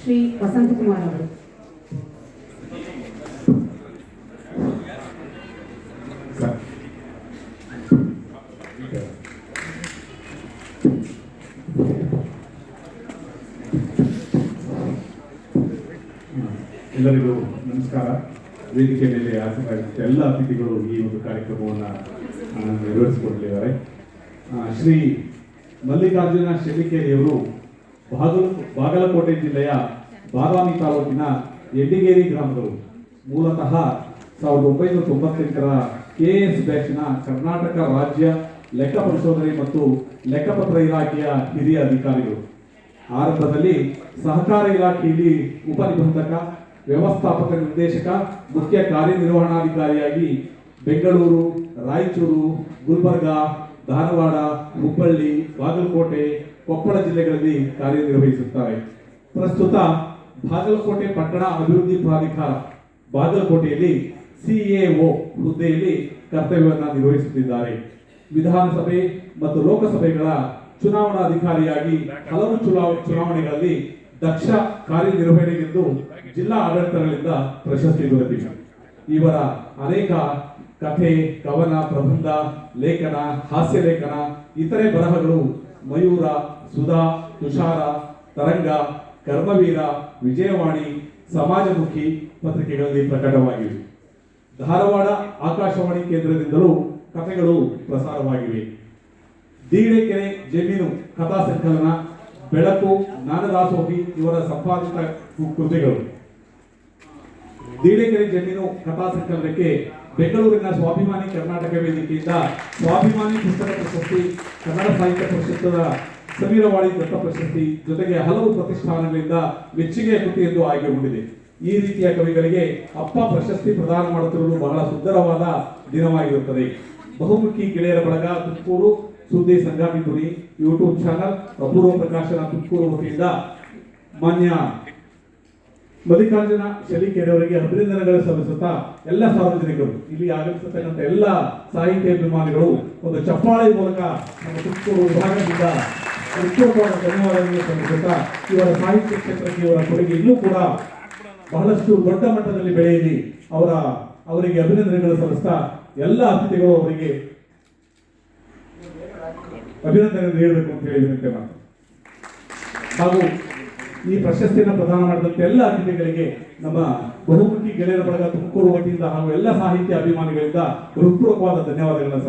ಶ್ರೀ ವಸಂತಕುಮಾರ್ ಅವರು. ಎಲ್ಲರಿಗೂ ನಮಸ್ಕಾರ. ವೇದಿಕೆ ಮೇಲೆ ಆಸಕ್ತ ಎಲ್ಲ ಅತಿಥಿಗಳು ಈ ಒಂದು ಕಾರ್ಯಕ್ರಮವನ್ನು ನೆರವೇರಿಸಿಕೊಡಲಿದ್ದಾರೆ ಶ್ರೀ ಮಲ್ಲಿಕಾರ್ಜುನ ಶೆಟ್ಟಿಕೇರಿಯವರು ಬಾಗಲ ಬಾಗಲಕೋಟೆ ಜಿಲ್ಲೆಯ ಬಾದಾಮಿ ತಾಲೂಕಿನ ಎಡ್ಡಿಗೇರಿ ಗ್ರಾಮದವರು ಮೂಲತಃ ಸಾವಿರದ ಒಂಬೈನೂರ ತೊಂಬತ್ತೆಂಟರ ಕೆ ಎಸ್ ಬ್ಯಾಚ್ನ ಕರ್ನಾಟಕ ರಾಜ್ಯ ಲೆಕ್ಕ ಪರಿಶೋಧನೆ ಮತ್ತು ಲೆಕ್ಕಪತ್ರ ಇಲಾಖೆಯ ಹಿರಿಯ ಅಧಿಕಾರಿಗಳು. ಆರಂಭದಲ್ಲಿ ಸಹಕಾರ ಇಲಾಖೆಯಲ್ಲಿ ಉಪನಿಬಂಧಕ, ವ್ಯವಸ್ಥಾಪಕ ನಿರ್ದೇಶಕ, ಮುಖ್ಯ ಕಾರ್ಯನಿರ್ವಹಣಾಧಿಕಾರಿಯಾಗಿ ಬೆಂಗಳೂರು, ರಾಯಚೂರು, ಗುಲ್ಬರ್ಗಾ, ಧಾರವಾಡ, ಹುಬ್ಬಳ್ಳಿ, ಬಾಗಲಕೋಟೆ ಕೊಪ್ಪಳ ಜಿಲ್ಲೆಗಳಲ್ಲಿ ಕಾರ್ಯನಿರ್ವಹಿಸುತ್ತಾರೆ. ಪ್ರಸ್ತುತ ಬಾಗಲಕೋಟೆ ಪಟ್ಟಣ ಅಭಿವೃದ್ಧಿ ಪ್ರಾಧಿಕಾರ ಬಾಗಲಕೋಟೆಯಲ್ಲಿ ಸಿಎಒ ಹುದ್ದೆಯಲ್ಲಿ ಕರ್ತವ್ಯವನ್ನು ನಿರ್ವಹಿಸುತ್ತಿದ್ದಾರೆ. ವಿಧಾನಸಭೆ ಮತ್ತು ಲೋಕಸಭೆಗಳ ಚುನಾವಣಾಧಿಕಾರಿಯಾಗಿ ಹಲವು ಚುನಾವ ಚುನಾವಣೆಗಳಲ್ಲಿ ದಕ್ಷ ಕಾರ್ಯನಿರ್ವಹಣೆಗೆಂದು ಜಿಲ್ಲಾ ಆಡಳಿತಗಳಿಂದ ಪ್ರಶಸ್ತಿ ದೊರೆತಿವೆ ಇವರ ಅನೇಕ ಕಥೆ, ಕವನ, ಪ್ರಬಂಧ, ಲೇಖನ, ಹಾಸ್ಯ ಲೇಖನ, ಇತರೆ ಬರಹಗಳು ಮಯೂರ, ಸುಧಾ, ತುಷಾರ, ತರಂಗ, ಕರ್ಮವೀರ, ವಿಜಯವಾಣಿ, ಸಮಾಜಮುಖಿ ಪತ್ರಿಕೆಗಳಲ್ಲಿ ಪ್ರಕಟವಾಗಿವೆ. ಧಾರವಾಡ ಆಕಾಶವಾಣಿ ಕೇಂದ್ರದಿಂದಲೂ ಕಥೆಗಳು ಪ್ರಸಾರವಾಗಿವೆ. ದೀಡೆಕೆರೆ ಜಮೀನು ಕಥಾ ಸಂಕಲನ ಬೆಳಕು, ಜ್ಞಾನದಾಸೋಹಿ ಇವರ ಸಂಪಾದಿತ ಕೃತಿಗಳು. ದೀಳೆಕೆರೆ ಜಮೀನು ಕಥಾ ಸಂಕಲನಕ್ಕೆ ಬೆಂಗಳೂರಿನ ಸ್ವಾಭಿಮಾನಿ ಕರ್ನಾಟಕ ವೇದಿಕೆಯಿಂದ ಸ್ವಾಭಿಮಾನಿ ಪುಸ್ತಕ ಪ್ರಶಸ್ತಿ, ಕನ್ನಡ ಸಾಹಿತ್ಯ ಪರಿಷತ್ತದ ಸಮೀರವಾಣಿ ದತ್ತ ಪ್ರಶಸ್ತಿ ಜೊತೆಗೆ ಹಲವು ಪ್ರತಿಷ್ಠಾನಗಳಿಂದ ಮೆಚ್ಚುಗೆಯ ಕೃತಿ ಎಂದು ಆಯ್ಕೆಗೊಂಡಿದೆ. ಈ ರೀತಿಯ ಕವಿಗಳಿಗೆ ಅಪ್ಪ ಪ್ರಶಸ್ತಿ ಪ್ರದಾನ ಮಾಡುತ್ತಿರುವುದು ಬಹಳ ಸುಂದರವಾದ ದಿನವಾಗಿರುತ್ತದೆ. ಬಹುಮುಖಿ ಗೆಳೆಯರ ಬಳಗ ತುಮಕೂರು, ಸುದ್ದಿ ಸಂಗಾಮಿ ಧ್ವನಿ, ಯೂಟ್ಯೂಬ್ ಚಾನಲ್ ಅಪೂರ್ವ ಪ್ರಕಾಶನ ತುಮಕೂರು ವತಿಯಿಂದ ಮಾನ್ಯ ಮಲ್ಲಿಕಾರ್ಜುನ ಶಲಿಕೆರೆಯವರಿಗೆ ಅಭಿನಂದನೆಗಳು ಸಲ್ಲಿಸುತ್ತಾ ಎಲ್ಲ ಸಾರ್ವಜನಿಕರು, ಇಲ್ಲಿ ಆಗಮಿಸತಕ್ಕಂಥ ಎಲ್ಲ ಸಾಹಿತ್ಯ ಅಭಿಮಾನಿಗಳು ಒಂದು ಚಪ್ಪಾಳೆ ಮೂಲಕ ನಮ್ಮ ತುಮಕೂರು ವಿಭಾಗದಿಂದ ಧನ್ಯವಾದಗಳನ್ನು ಸಲ್ಲಿಸುತ್ತಾ ಇವರ ಸಾಹಿತ್ಯ ಕ್ಷೇತ್ರಕ್ಕೆ ಇವರ ಕೊಡುಗೆ ಇನ್ನೂ ಕೂಡ ಬಹಳಷ್ಟು ದೊಡ್ಡ ಮಟ್ಟದಲ್ಲಿ ಬೆಳೆಯಲಿ. ಅವರ, ಅವರಿಗೆ ಅಭಿನಂದನೆಗಳು ಸಲ್ಲಿಸ್ತಾ ಎಲ್ಲ ಅತಿಥಿಗಳು ಅವರಿಗೆ ಅಭಿನಂದನೆ ನೀಡಬೇಕು ಅಂತ ಹೇಳಿ ಹಾಗೂ ಈ ಪ್ರಶಸ್ತಿಯನ್ನು ಪ್ರದಾನ ಮಾಡಿದಂತೆ ಎಲ್ಲ ಅತಿಥಿಗಳಿಗೆ ನಮ್ಮ ಬಹುಮುಖಿ ಗೆಳೆಯರ ಬಳಗ ತುಮಕೂರು ವತಿಯಿಂದ ಹಾಗೂ ಎಲ್ಲ ಸಾಹಿತ್ಯ ಅಭಿಮಾನಿಗಳಿಂದ ಹೃತ್ಪೂರ್ವಕವಾದ ಧನ್ಯವಾದಗಳನ್ನು